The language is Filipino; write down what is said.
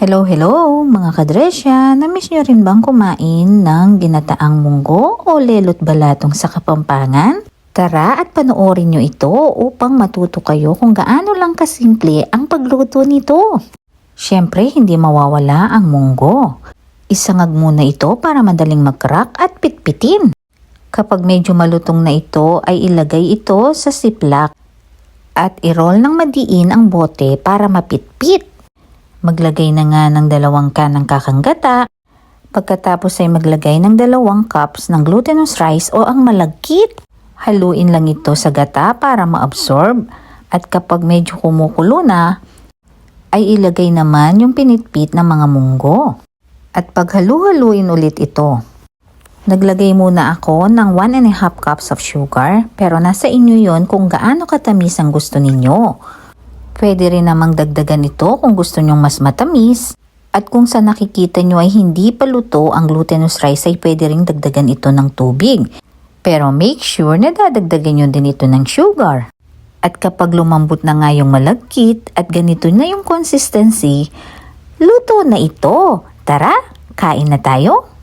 Hello, hello mga kadresya. Namiss nyo rin bang kumain ng ginataang munggo o lelot balatong sa Kapampangan? Tara at panoorin nyo ito upang matuto kayo kung gaano lang kasimple ang pagluto nito. Siyempre, hindi mawawala ang munggo. Isangag muna ito para madaling mag-crack at pitpitin. Kapag medyo malutong na ito, ay ilagay ito sa siplak at i-roll ng madiin ang bote para mapitpit. Maglagay na nga ng dalawang can ng kakanggata. Pagkatapos ay maglagay ng dalawang cups ng glutinous rice o ang malagkit. Haluin lang ito sa gata para ma-absorb. At kapag medyo kumukulo na, ay ilagay naman yung pinitpit ng mga munggo. At paghalu-haluin ulit ito. Naglagay muna ako ng 1 and a half cups of sugar pero nasa inyo yon kung gaano katamis ang gusto ninyo. Pwede rin namang dagdagan ito kung gusto nyong mas matamis. At kung sa nakikita nyo ay hindi pa luto ang glutinous rice ay pwede ring dagdagan ito ng tubig. Pero make sure na dadagdagan nyo din ito ng sugar. At kapag lumambot na nga yung malagkit at ganito na yung consistency, luto na ito. Tara, kain na tayo!